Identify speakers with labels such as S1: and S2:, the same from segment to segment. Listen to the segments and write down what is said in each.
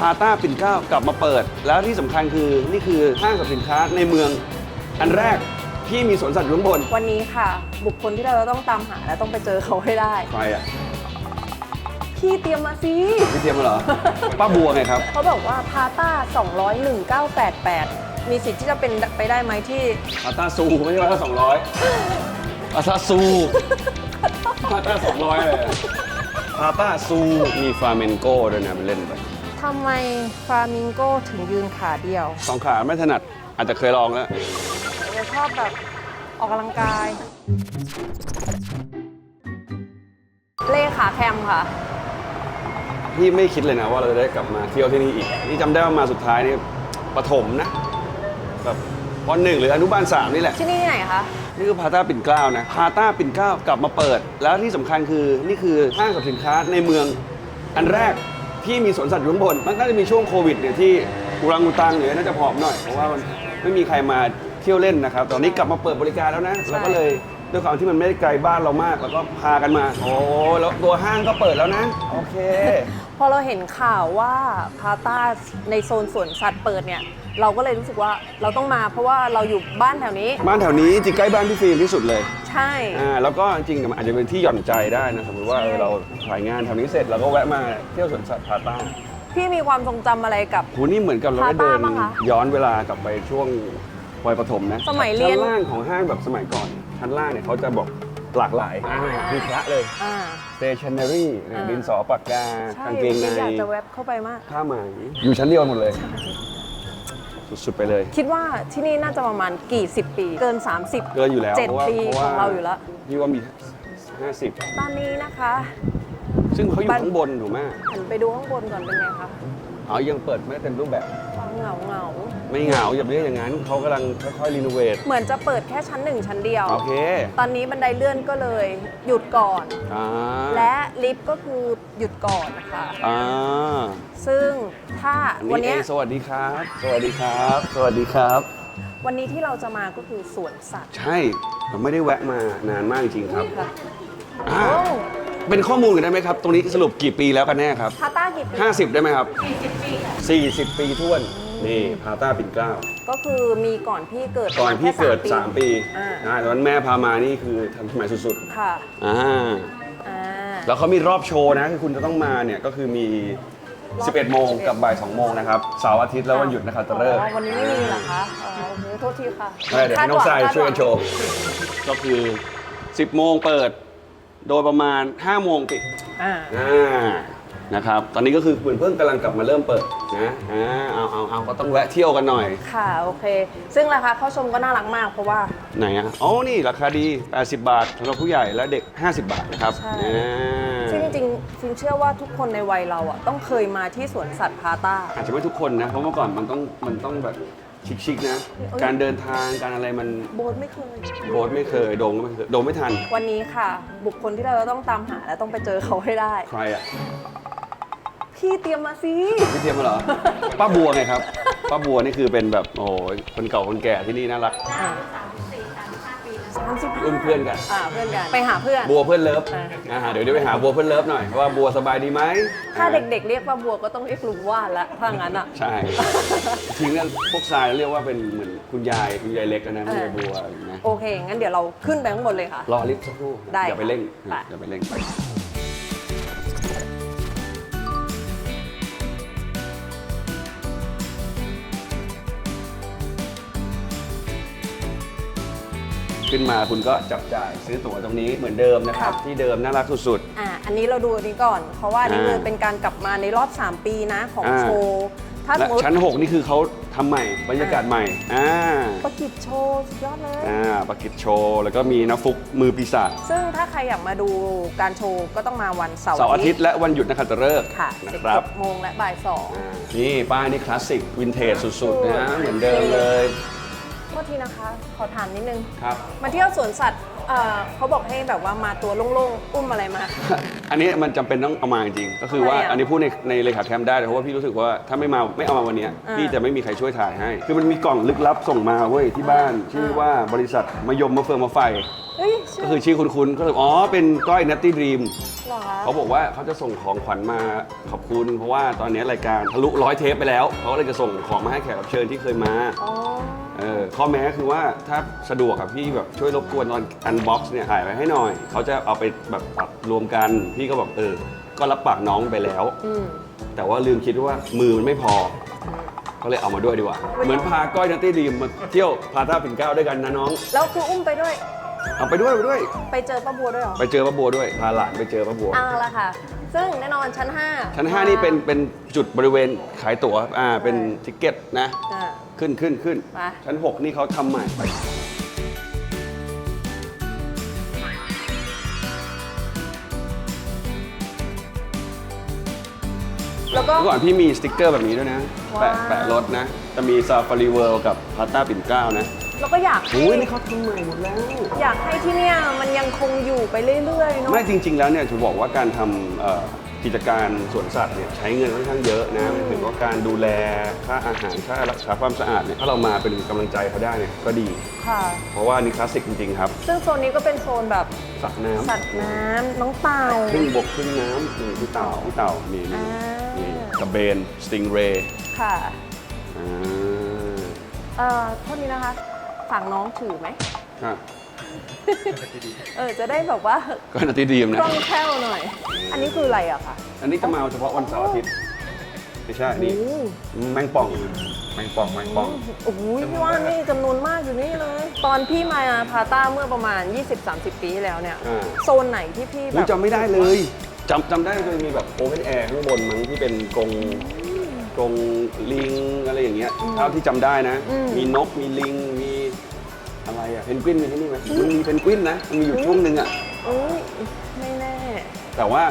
S1: พาต้าปิ่นเกล้ากลับมาเปิด แล้วที่สำคัญคือนี่คือห้างสรรพสินค้าในเมือง อันแรกที่มีสวนสัตว์อยู่ข้างบน
S2: วันนี้ค่ะ บุคคลที่เราจะต้องตามหาและต้องไปเจอเขาให้ได้
S1: ใครอะ
S2: พี่เตรียมมาสิ
S1: พี่เตรียมมาเหรอ ป้าบัวไงครับ
S2: เขาบอกว่าพาต้า201 988 มีสิทธิ์ที่จะเป็นไปได้ไหมที่
S1: พาต้าซูไม่ใช่พาต้าสองร้อยพาต้าซูพาต้าสองร้อยเลยอะพาต้าซูมีฟลาเมนโก้ด้วยนะไปเล่นไป
S2: ทำไมฟลามิงโกถึงยืนขาเดียว
S1: สองขาไม่ถนัดอาจจะเคยลองแล้ว
S2: เราชอบแบบออกกำลังกาย เล่ขาแคมค่ะ
S1: พี่ไม่คิดเลยนะว่าเราจะได้กลับมาเที่ยวที่นี่อีก นี่จำได้ว่ามาสุดท้ายนี่ประถมนะ แบบปหนึ่งหรืออนุบาลสามนี่แหละ
S2: ที่นี่ที่ไหนคะ
S1: นี่คือพาต้าปิ่นเกล้านะพาต้าปิ่นเกล้ากลับมาเปิด แล้วที่สำคัญคือนี่คือห้างสรรพสินค้าในเมืองอันแรก ที่มีสวนสัตว์อยู่ข้างบน มันน่าจะมีช่วงโควิดเนี่ยที่อุรังอุตังเนี่ยน่าจะผอมหน่อย เพราะว่ามันไม่มีใครมาเที่ยวเล่นนะครับ ตอนนี้กลับมาเปิดบริการแล้วนะแล้วก็เลยด้วยความที่มันไม่ได้ไกลบ้านเรามาก แล้วก็พากันมา โอ้แล้วตัวห้างก็เปิดแล้วนะ โอเค
S2: พอเราเห็นข่าวว่าพาต้าในโซนสวนสัตว์เปิดเนี่ย เราก็เลยรู้สึกว่าเราต้องมาเพราะว่าเราอยู่บ้านแถวนี้
S1: บ้านแถวนี้จริงใกล้บ้านพี่ฟิล์มที่สุดเลย
S2: ใช่
S1: อ่าแล้วก็จริงๆมันอาจจะเป็นที่หย่อนใจได้นะสมมติว่าเออเราถ่ายงานแถวนี้เสร็จเราก็แวะมาเที่ยวสวนสัตว์พาต้า
S2: พี่มีความทรงจำอะไรกับ
S1: โหนี่เหมือนกับเราได้เดิน
S2: พาต้าปะคะ
S1: ย้อนเวลากลับไปช่วงวัยประถมนะ
S2: สมัยเรียน
S1: ชั้นล่างของห้างแบบสมัยก่อน ชั้นล่างเนี่ยเขาจะบอกหลากหลายอ่าคือพระเลย
S2: อ่า
S1: stationery
S2: อ่า
S1: ดินสอปากกา
S2: ใช่
S1: กางเกงใน
S2: อยากจะแวบเข้าไปมาก
S1: ผ้าไหมอยู่ชั้นเดียวหมดเลย สุดๆไปเลย
S2: คิดว่าที่นี่น่าจะประมาณกี่สิบปี เกิน 30
S1: เกินอยู่แล้ว
S2: เจ็ด
S1: เพราะว่า
S2: ปี
S1: เพราะ
S2: ข
S1: ว่า
S2: องเราอยู่แล้ว
S1: พี่ว่ามี 50
S2: ตอนนี้นะคะ
S1: ซึ่งเขาอยู่
S2: บ้าน
S1: ข้างบนถูกไหม
S2: หันไปดูข้างบนก่อนเป็นไงคะ
S1: อ๋อยังเปิดไม่เต็มรูปแบบ
S2: ฟัง เหงาเหงา
S1: ไม่เหงาอย่าไปเรียกอย่างนั้นเขากำลังค่อยๆรีโนเวท
S2: ๆเหมือนจะเปิดแค่ชั้นหนึ่งชั้นเดียว
S1: โอเค
S2: ตอนนี้บันไดเลื่อนก็เลยหยุดก่อน
S1: อ่า
S2: และลิฟต์ก็คือหยุดก่อนนะคะ
S1: อ่า
S2: ซึ่งถ้า
S1: อัน
S2: วัน
S1: นี้
S2: เนี้
S1: เอยงสวัสดีครับ สวัสดีครับ สวัสดีครับ
S2: วันนี้ที่เราจะมาก็คือสวนสัตว์
S1: ใช่เราไม่ได้แวะมานานมากจริงๆครับ
S2: นี่ค่ะ
S1: อ่า
S2: โอ้
S1: เป็นข้อมูลกันได้ไหมครับ ตรงนี้สรุปกี่ปีแล้วกันแน่ครับ
S2: พาต้ากี่ปี
S1: 50 ได้ไหมครับ 40 ปี40ปีท้วน นี่พาต้าปิ่นเกล้า
S2: ก็คือมีก่อนพี่เกิด
S1: ก่อนพี่เกิด
S2: ประมาณแค่
S1: 3 ปี
S2: อ่า
S1: ใช่ตอนนั้นแม่พามานี่คือทันสมัยสุด
S2: ค่ะ
S1: ๆอ่า
S2: อ่า
S1: แล้วเขามีรอบโชว์นะคือคุณจะต้องมาเนี่ยก็คือมี 11 โมงกับบ่าย 2 โมงนะครับเสาร์อาทิตย์แล้ววันหยุดนะครับตะเลิก
S2: อ๋อวันนี้ไม่มีเหรอคะอ๋อโอเคโทษทีค่ะ
S1: เดี๋ยวให้น้องทรายช่วยกันโชว์ ก็คือ 10 โมงเปิด โดยประมาณ 5 โมงปิด
S2: อ่า
S1: อ่า นะครับ ตอนนี้ก็คือเหมือนเพิ่งกำลังกลับมาเริ่มเปิดนะอ่าเอาเอาเอาก็ต้องแวะเที่ยวกันหน่อย
S2: ค่ะ โอเค ซึ่งราคาเข้าชมก็น่ารักมากเพราะว่า
S1: ไหนอะอ๋อนี่ราคาดี 80 บาทสำหรับผู้ใหญ่และเด็ก 50 บาทนะครับ
S2: ใช่
S1: อ่า
S2: ซึ่งจริงๆฟิล์มเชื่อว่าทุกคนในวัยเราอะต้องเคยมาที่สวนสัตว์พาต้า
S1: อาจจะไม่ทุกคนนะ เพราะเมื่อก่อนมันต้องมันต้องแบบชิคๆนะการเดินทางการอะไรมัน
S2: โบ๊ทไม่เคย
S1: โบสไม่เคยโดงก็ไม่เคยโดงไม่ทัน
S2: วันนี้ค่ะ บุคคลที่เราจะต้องตามหาและต้องไปเจอเขาให้ได้
S1: ใครอะ
S2: พี่เตรียมมาสิ
S1: พี่เทียมมาเหรอ ป้าบัวไงครับ ป้าบัวนี่คือเป็นแบบโอ้ยคนเก่าคนแก่ที่นี่น่ารัก
S2: สามสิบ
S1: รุ่นเพื่อนกัน
S2: อ่าเพื่อนกัน ไปหาเพื่อน
S1: บัวเพื่อนเลิฟ
S2: อ่า
S1: อ่าเดี๋ยวเดี๋ยวไปหาบัวเพื่อนเลิฟหน่อยว่าบัวสบายดีไหม
S2: ถ้าเด็กๆ เรียกว่าบัวก็ต้องเรียกลุงว่านละถ้างั้นอะ
S1: ใช่ทิ้งกันพวกทรายเรียกว่าเป็นเหมือนคุณยายคุณยายเล็กกันนะคุณยายบัวนะ
S2: โอเค งั้นเดี๋ยวเราขึ้นไปข้างบนเลยค่ะ
S1: รอลิฟต์สักครู่
S2: ได้
S1: อย่าไปเร่ง
S2: ค่ะ
S1: อย่าไปเร่ง ขึ้นมาคุณก็จับจ่ายซื้อตั๋วตรงนี้เหมือนเดิมนะครับ ที่เดิมน่ารักสุด
S2: อ่าอันนี้เราดูอันนี้ก่อน เพราะว่าอันนี่
S1: อ่า
S2: คือเป็นการกลับมาในรอบ 3 ปีนะของ
S1: อ่า
S2: โชว์ถ้า
S1: ๆ
S2: ส
S1: และ
S2: มมติ
S1: ชั้น 6 นี่คือเขาทำใหม่บรรยากาศใหม่อ่า
S2: ประกิจโชว์สุดยอดเลย
S1: อ่าปากิจโชว์ แล้วก็มีน้ำฟุกมือปีศาจ
S2: ซึ่งถ้าใครอยากมาดูการโชว์ก็ต้องมาวันเสาร์
S1: เสาร์อาทิตย์และวันหยุดนะครับจะเลิกษ์
S2: ค่ะ
S1: นะครับ
S2: 16โมงและบ่ายสอง
S1: อ่านี่ป้ายนี่คลาสสิกวินเทจสุดๆนะเหมือนเดิมเลย
S2: โทษทีนะคะ ขอถามนิดนึง
S1: ครับ
S2: มาเที่ยวสวนสัตว์เอ่อเขาบอกให้แบบว่ามาตัวโล่งๆ อุ้มอะไรมา
S1: อันนี้มันจำเป็นต้องเอามาจริงๆก็คือว่า
S2: ทำไมอะ
S1: อันนี้พูดในในเลขาแคมป์ได้เพราะว่าพี่รู้สึกว่าถ้าไม่มาไม่เอามาวันเนี้ย
S2: อ่า
S1: พี่จะไม่มีใครช่วยถ่ายให้ คือมันมีกล่องลึกลับส่งมาเว้ยที่บ้าน ชื่อว่าบริษัทมยมมะเฟืองมะไฟ
S2: เฮ้ย
S1: ก็คือชื่อคุ้นๆก็เลยอ๋อเป็นก้อยนัตตี้ดรีม
S2: เหรอคะ
S1: เขาบอกว่าเขาจะส่งของขวัญมาขอบคุณ เพราะว่าตอนนี้รายการทะลุร้อยเทปไปแล้วเขาก็เลยจะส่งของมาให้แขกรับเชิญที่เคยมา
S2: อ๋อ
S1: เออข้อแม้คือว่าถ้าสะดวกกับพี่แบบช่วยรบกวนตอนอันบ็อกซ์เนี่ยถ่ายไว้ให้หน่อย เขาจะเอาไปแบบตัดรวมกัน พี่ก็แบบเออ ก็รับปากน้องไปแล้ว
S2: อืม
S1: แต่ว่าลืมคิดว่ามือมันไม่พอ ก็เลยเอามาด้วยดีกว่า เหมือนพาก้อยนัตตี้ดรีมมาเที่ยวพาท่าปิ่นเกล้าด้วยกันนะน้อง
S2: แล้วคืออุ้มไปด้วย
S1: เอาไปด้วยไปด้วย
S2: ไปเจอป้าบัวด้วยเหรอ
S1: ไปเจอป้าบัวด้วยพาหลานไปเจอป้าบัว
S2: เอาละค่ะ ซึ่งแน่นอนชั้น 5
S1: ชั้น 5 นี่เป็นเป็นจุดบริเวณขายตั๋วอ่าเป็นทิกเก็ตนะ
S2: อ่า
S1: ขึ้นขึ้นขึ้น
S2: ไป
S1: ชั้น 6 นี่เขาทำใหม่
S2: แล้วก็
S1: เมื่อก่อนพี่มีสติกเกอร์แบบนี้ด้วยนะ แปะ
S2: ว้าว
S1: แปะรถนะ จะมีซาฟารีเวิลด์กับพาต้าปิ่นเกล้านะ
S2: แล้วก็อยากให้
S1: โอ้ยนี่เขาทำใหม่หมดแล้ว
S2: อยากให้ที่เนี่ยมันยังคงอยู่ไปเรื่อยๆเนาะ
S1: ไม่จริง ๆ แล้วเนี่ยจะบอกว่าการทำเอ่อกิจการสวนสัตว์เนี่ยใช้เงินค่อนข้างเยอะนะหมายถึงว่าการดูแลค่าอาหารค่ารักษาความสะอาดเนี่ยถ้าเรามาเป็นกำลังใจเขาได้เนี่ยก็ดี
S2: ค่ะ
S1: เพราะว่านี่คลาสสิกจริง ๆ ครับ
S2: ซึ่งโซนนี้ก็เป็นโซนแบบ
S1: สระน้ำ
S2: สัตว์น้ำน้องเต่า
S1: ครึ่งบกครึ่งน้ำนี่พี่เต่าพี่เต่านี่นี่
S2: อ่านี่
S1: นี่กระเบนสติงเรย์
S2: ค่ะ
S1: อ่า
S2: เอ่อโทษนี้นะคะ ฝากน้องถือไหม
S1: ครับ
S2: เออจะได้แบบว่า
S1: ก็นาทีดีม
S2: ค
S1: นะ
S2: ล่องแคล่วหน่อย อันนี้คืออะไรอะคะ
S1: อันนี้จะมาเฉพาะวันเสาร์อาทิตย์ ไม่ใช่ นี่
S2: โอ้
S1: แมงป่อง แมงป่อง แมงป่อง
S2: โอ้โหพี่ว่านี่จำนวนมากอยู่นี่เลย ตอนพี่มาพาต้าเมื่อประมาณ 20-30 ปีที่แล้วเนี่ย
S1: อ่า
S2: โซนไหนที่พี่แบ
S1: อุ๊ย
S2: บ
S1: จำไม่ได้เลยจำจำได้เลยมีแบบโอเพนแอร์ข้างบนมั้งที่เป็นกรง กรงลิงอะไรอย่างเงี้ยเท่าที่จำได้นะมีนกมีลิงมีอะไรอะเพนกวินมีที่นี่ไหมมันมีเพนกวินนะมันมีอยู่ช่วงหนึ่งอะ
S2: อุ้ยไม่แน่
S1: แต่ว่า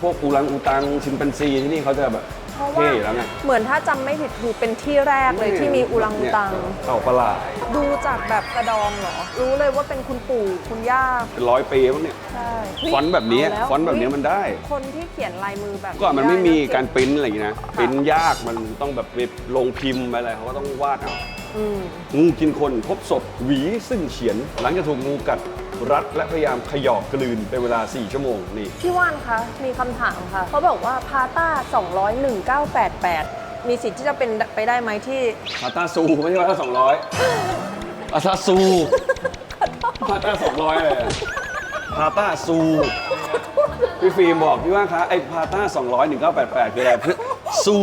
S1: พวกอูรังอูตังชิมแปนซีที่นี่เขาจะแบบ
S2: เพราะว่า
S1: เท่อยู่แล้วไง
S2: เหมืมือนถ้าจำไม่ผิดคือเป็นที่แรกเลยที่มีอุรังอุตัง
S1: เนี่ยเต่าประหลาด
S2: ดูจากแบบกระดองเหรอ รู้เลยว่าเป็นคุณปู่คุณย่า
S1: เป็นร้อยปีมั้งเนี่ย
S2: ใช่
S1: ฟอนต์แบบนี้
S2: เาล้ว
S1: ฟอนต์แบบนี้มันได้
S2: คนที่เขียนลายมือแบบ
S1: ก่อนมันไม่มี
S2: ด้ะ
S1: การปริ้นอะไรอย่างงี้นะปริ้นยากมันต้องแบบไปลงพิมพ์อะไรเขาก็ต้องวาดเอา
S2: อืม
S1: งูกินคนพบศพหวีซึ่งเฉียน หลังจากถูกงูกัด รัดและพยายามขยอกกลืนเป็นเวลา 4 ชั่วโมงนี่
S2: พี่ว่านคะ มีคำถามค่ะ เขาบอกว่าพาต้า200 1988 มีสิทธิ์ที่จะเป็นไปได้ไหมที่
S1: พาต้าซูไม่ใช่พาต้าสองร้อยพาต้าซูพาต้าสองร้อยเลยอะพาต้าซูพี่ฟิล์มบอกพี่ว่าคะไอ้พาต้า200 1988คืออะไรเพื่อซู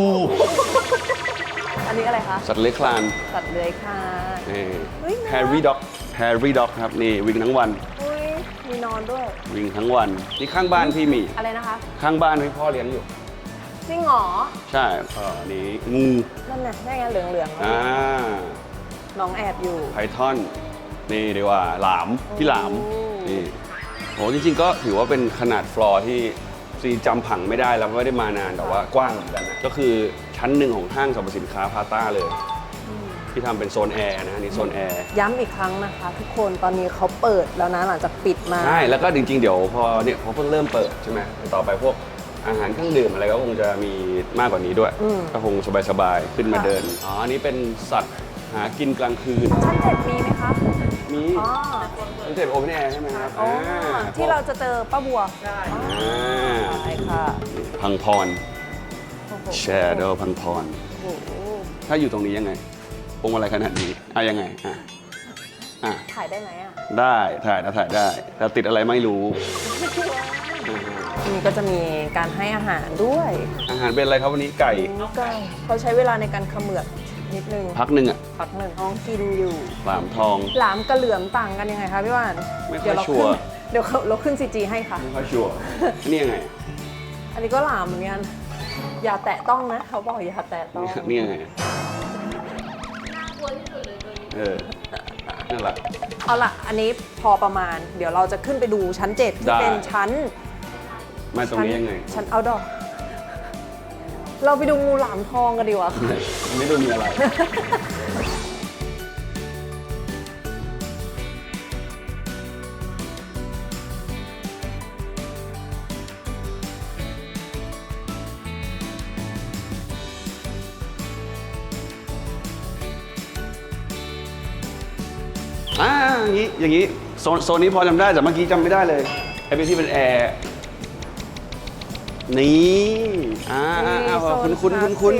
S2: อันนี้อะไรคะ
S1: สัตว์เลื้อยคลาน
S2: สัตว์เลื้อยคลาน
S1: นี่
S2: เฮ้ยน่ารัก
S1: แฮร์รี่ด็อก แฮร์รี่ด็อกครับนี่วิ่งทั้งวัน
S2: อุ้ยมีนอนด้วย
S1: วิ่งทั้งวัน นี่ข้างบ้านพี่มี
S2: อะไรนะคะ
S1: ข้างบ้านพี่พ่อเลี้ยงอยู่
S2: จริงเหรอ
S1: ใช่เออนี่งู
S2: นั่นน่ะได้ไงเหลืองเหลืองๆ
S1: อ่า
S2: น้องแอบอยู่
S1: ไพทอนนี่ดีกว่าหลาม พี่หลาม
S2: โอ้
S1: นี่โหจริงๆ ก็ถือว่าเป็นขนาดฟลอร์ที่ซีจำผังไม่ได้แล้วไม่ได้มานานแต่ว่ากว้างเหมือนกันนะก็คือชั้นหนึ่งของห้างสรรพสินค้าพาต้าเลย ที่ทำเป็นโซนแอร์นะอันนี่โซนแอร์
S2: ย้ำอีกครั้งนะคะ ทุกคนตอนนี้เขาเปิดแล้วนะหลังจากปิดมา
S1: ใช่ แล้วก็จริงๆ เดี๋ยวพอเนี่ยพอเพิ่งเริ่มเปิดใช่ไหมต่อไปพวกอาหารเครื่องดื่มอะไรก็คงจะมีมากกว่านี้ด้วย
S2: อืม
S1: ก็คงสบายๆ ขึ้นมา
S2: ค่ะ
S1: เดิน อ๋อ อันนี้เป็นสัตว์หากินกลางคืน
S2: ชั้นเจ็ดมีไหมคะ
S1: มี
S2: อ๋อ
S1: เป็นเจ็บโอเพนแอร์ใช่ไหมครับ
S2: อ๋อ
S1: อ่า
S2: ที่เราจะเจอป้าบัวใช่
S1: อ่า
S2: ใช่ค่ะ
S1: พังพร
S2: โอ้โห
S1: แชโดว์พังพร
S2: โอ้โห
S1: ถ้าอยู่ตรงนี้ยังไง พวงมาลัยขนาดนี้อะยังไงอะอะ
S2: ถ่ายได้ไหมอะ
S1: ได้ถ่ายนะถ่ายได้ แต่ติดอะไรไม่รู้อ่า
S2: ทีนี้ก็จะมีการให้อาหารด้วย
S1: อาหารเป็นอะไรครับวันนี้ไก่
S2: ก็เขาใช้เวลาในการเขมือบนิดนึง
S1: พักหนึ่งอะ
S2: พักหนึ่งห้องกินอยู่
S1: หลามทอง
S2: หลามกับเหลือมต่างกันยังไงคะพี่ว่าน
S1: ไม่ค่อย
S2: เดี๋ยวเรา
S1: ชั
S2: ขึ้
S1: วร์
S2: นเดี๋ยวเราขึ้นซีจีให้ค่ะ
S1: ไม่ค่อยชัวร์นี่ยังไง
S2: อันนี้ก็หลามเหมือนกัน อย่าแตะต้องนะ เขาบอกอย่าแตะต้อง
S1: นี่ยังไง เออนั่นแหละ
S2: เอาล่ะ อันนี้พอประมาณ เดี๋ยวเราจะขึ้นไปดูชั้นเจ็ดที่
S1: ได้
S2: เป็นชั้น
S1: มาตรงนี้ยังไง
S2: ชั้นเอาดอเราไปดูงูหลามทองกันดีกว่าค่ะ
S1: ไม่ดูมีอะไร อ่าอย่างนี้อย่างนี้โซนโซนนี้พอจำได้แต่เมื่อกี้จำไม่ได้เลยไอ้เป็นที่เป็นแอร์นี่อ่าอ่าอ่า
S2: โซ
S1: คุ้นคุ้นคุ้นคุ้น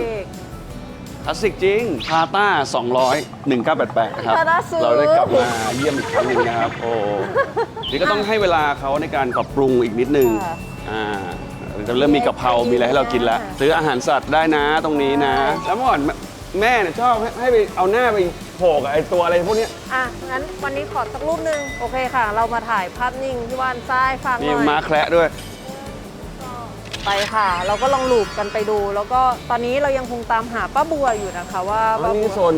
S2: คลาสสิก
S1: คลาสสิกจริงพาต้า200 1988นะครับ
S2: พาต้าซื้อ
S1: เราได้กลับมาเยี่ยมอีกครั้งหนึงนะครับ โอ้นี่ก็ต้องให้เวลาเขาในการปรับปรุงอีกนิดนึง
S2: ค่ะ
S1: อ่าจะเริ่มมีกะเพรา มีอะไรให้เรากินแล้ว ซื้ออาหารสัตว์ได้นะตรงนี้นะ แล้วเมื่อก่อนแม่เนี่ยชอบให้ให้ไปเอาหน้าไป โผล่กับไอ้ตัวอะไรพวกเนี้ย
S2: อะงั้นวันนี้ขอสักรูปหนึ่งโอเคค่ะ เรามาถ่ายภาพนิ่งที่ว่านซ้ายฟังห
S1: มี
S2: น่อย
S1: ม้าแคระด้วย
S2: ไปค่ะ เราก็ลองลูปกันไปดู แล้วก็ตอนนี้เรายังคงตามหาป้าบัวอยู่นะคะว่า
S1: อั
S2: ป้านบั
S1: นี้
S2: ว
S1: โซน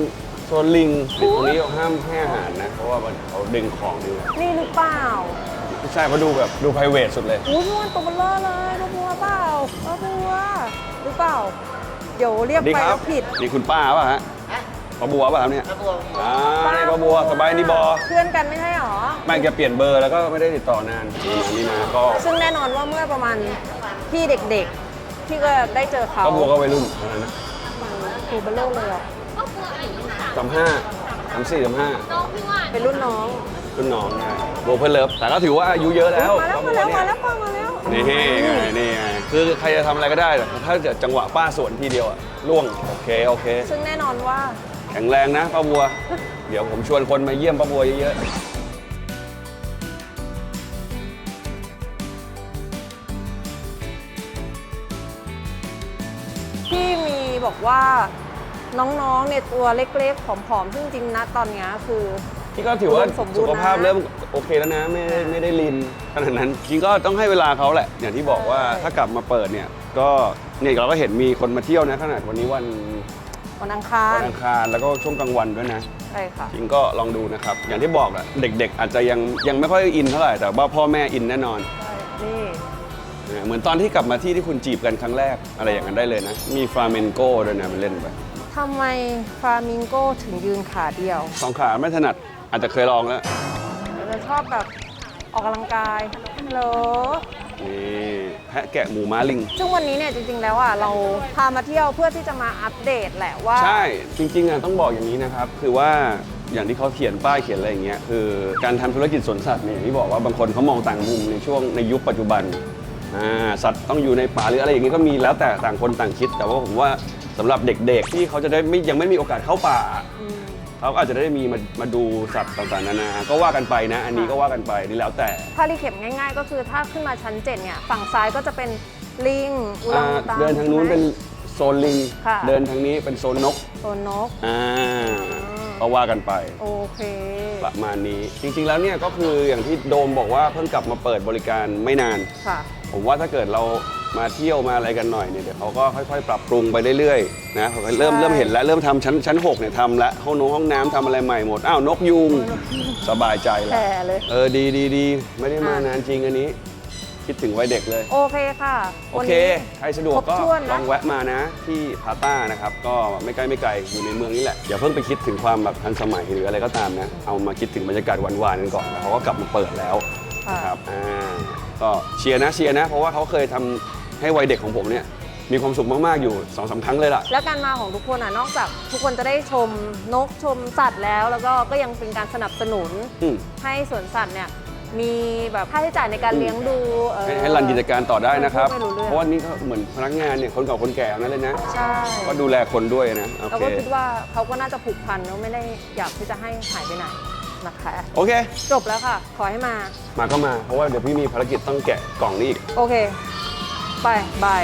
S1: โซนลิงตรงนี้ห้ามให้อาหารนะ เพราะว่ามันเขาดึงของดู
S2: นี่หรือเปล่า
S1: ไม่ใช่เพราะดูแบบดู p r i v a t สุดเลย
S2: อุ้ยพี่ว่านตัวเบลอเลยป้าบัวเปล่าป้าบัวหรือเปล่า เดี๋ยวเรียก
S1: ดี
S2: ไป
S1: ครั
S2: แล้
S1: บ
S2: วผิด
S1: นี่คุณป้าป่ะฮะ ป้าบัวป่ะครับเนี่ยป้าบัวอ่านี่ป้าบัวสบายดีบอ
S2: เพื่อนกันไม่ใช่หรอ
S1: ไม่แกเปลี่ยนเบอร์แล้วก็ไม่ได้ติดต่อนานนี่นะนี่นะก็
S2: ซึ่งแน่นอนว่าเมื่อประมาณพี่เด็กๆพี่ก็ได้เจอเขา
S1: ป้าบัวก็วัยรุ่นเท่านั้นนะ
S2: ตัวเบลอเลยอะ
S1: สามห้าสามสี่สามห้า
S2: เป็นรุ่นน้อง
S1: รุ่นน้องไงโบเพื่อนเลิฟแต่ก็ถือว่าอายุเยอะแล้ว
S2: มาแล้ว
S1: ป้า
S2: มา
S1: บัว
S2: แล้ว
S1: เนี่
S2: มายแล้วป้ามาแล้ว
S1: นี่ไงนี่ไงคือใครจะทำอะไรก็ได้แต่ถ้าเกิดจังหวะป้าสวนทีเดียวอะล่วง โอเค โอเค
S2: ซึ่งแน่นอนว่า
S1: แข็งแรงนะป้าบัว เดี๋ยวผมชวนคนมาเยี่ยมป้าบัวเยอะ
S2: พี่มีบอกว่าน้องๆเนี่ยตัวเล็กๆผอมๆ ซึ่งจริงๆนะตอนเนี้ยคือ
S1: ๆที่ก็ถือว่า
S2: อุดมสมบูรณ์นะ
S1: สุขภาพเริ่มโอเคแล้วนะ ไม่ได้ไม่ได้ลินขนาดนั้นจริงก็ต้องให้เวลาเขาแหละ อย่างที่บอกว่าถ้ากลับมาเปิดเนี่ย ก็เนี่ยเราก็เห็นมีคนมาเที่ยวนะขนาดวันนี้วัน
S2: วันอังคาร
S1: วันอังคารแล้วก็ช่วงกลางวันด้วยนะ
S2: ใช่ค่ะ
S1: จริงก็ลองดูนะครับ อย่างที่บอกอะเด็ก ๆ อาจจะยังยังไม่ค่อยอินเท่าไหร่แต่ว่าพ่อแม่อินแน่นอน
S2: ใช่ นี่
S1: นะเหมือนตอนที่กลับมาที่ที่คุณจีบกันครั้งแรกอะไรอย่างนั้นได้เลยนะ มีฟลาเมนโก้ด้วยนะมันเล่นไป
S2: ทำไมฟามิงโกถึงยืนขาเดียว
S1: สองขาไม่ถนัดอาจจะเคยลองแล้ว
S2: เราชอบแบบออกกำลังกายฮัลโหล
S1: นี่ แพะแกะหมูม้าลิง
S2: ซึ่งวันนี้เนี่ยจริงๆแล้วอะเราพามาเที่ยวเพื่อที่จะมาอัปเดตแหละว่า
S1: ใช่ จริงๆอะต้องบอกอย่างนี้นะครับ คือว่าอย่างที่เขาเขียนป้ายเขียนอะไรอย่างเงี้ยคือการทำธุรกิจสวนสัตว์เนี่ยอย่างที่บอกว่าบางคนเขามองต่างมุมในช่วงในยุคปัจจุบันอ่าสัตว์ต้องอยู่ในป่าหรืออะไรอย่างงี้ก็มีแล้วแต่ต่างคนต่างคิด แต่ว่าผมว่าสำหรับเด็กๆที่เขาจะได้ไม่ยังไม่มีโอกาสเข้าป่า
S2: อืม
S1: เขาอาจจะได้มีมามาดูสัตว์ต่างๆนานาก็ว่ากันไปนะ อันนี้ก็ว่ากันไปนี่แล้วแต่
S2: ถ้ารีเข็มง่ายๆ ก็คือถ้าขึ้นมาชั้น 7 เนี่ย ฝั่งซ้ายก็จะเป็นลิงอุลัง
S1: อ่า
S2: อุตัง
S1: เดินทางนู้น
S2: ใช่ไหม
S1: เป็นโซนลิง
S2: ค่ะ
S1: เดินทางนี้เป็นโซนนก
S2: โซนนก
S1: อ่าก็ว่ากันไป
S2: โอเค
S1: ประมาณนี้จริงๆแล้วเนี่ยก็คืออย่างที่โดมบอกว่าเพิ่งกลับมาเปิดบริการไม่นาน
S2: ค่ะ
S1: ผมว่าถ้าเกิดเรา มาเที่ยวมาอะไรกันหน่อยเนี่ยเดี๋ยวเขาก็ค่อยๆ ปรับปรุงไปเรื่อยๆนะเขาก็เริ่ม
S2: ใช่
S1: เริ่มเห็นแล้วเริ่มทำชั้นชั้นหกเนี่ยทำแล้วห้องน้องห้องน้ำทำอะไรใหม่หมดอ้าวนกยุงสบายใจแล้ว
S2: แผ่เลย
S1: เออดีดีดีไม่ได้มา
S2: อะ
S1: นานจริงอันนี้ คิดถึงวัยเด็กเลย
S2: โอเคค่ะ
S1: โอ
S2: วัน
S1: เค
S2: นี้
S1: ใครสะดวก
S2: ครบ
S1: ก็
S2: ถ้วนนะ
S1: ลองแวะมานะที่พาต้านะครับ ก็ไม่ใกล้ไม่ไกลอยู่ในเมืองนี่แหละ อย่าเพิ่งไปคิดถึงความแบบทันสมัยหรืออะไรก็ตามนะ เอามาคิดถึงบรรยากาศหวานๆกันก่อนแล้วเขาก็กลับมาเปิดแล้ว
S2: ค่ะ
S1: นะครับอ่าก็เชียร์นะเชียร์นะ เพราะว่าเขาเคยทำ ให้วัยเด็กของผมเนี่ยมีความสุขมาก ๆ อยู่สองสามครั้งเลยล่ะ
S2: แล้วการมาของทุกคนอะนอกจากทุกคนจะได้ชมนกชมสัตว์แล้ว แล้วก็ก็ยังเป็นการสนับสนุน
S1: อืม
S2: ให้สวนสัตว์เนี่ยมีแบบค่าใช้จ่ายในการเลี้ยงดูเออ
S1: ให้ให้รันกิจการต่อได้นะครับ
S2: ไม่รู้เรื่อง
S1: เพราะว่านี่ก็เหมือนพนักงานเนี่ยคนเก่าคนแก่ทั้งนั้นเลยนะ
S2: ใช่
S1: ก็ดูแลคนด้วยนะ โอ
S2: เรา
S1: เค
S2: ก็คิดว่าเขาก็น่าจะผูกพันแล้วไม่ได้อยากที่จะให้หายไปไหนนะคะ
S1: โอเค
S2: จบแล้วค่ะ ขอให้มา
S1: มาก็มา เพราะว่าเดี๋ยวพี่มีภารกิจต้องแกะกล่องนี้อีก
S2: โอเค ไปบาย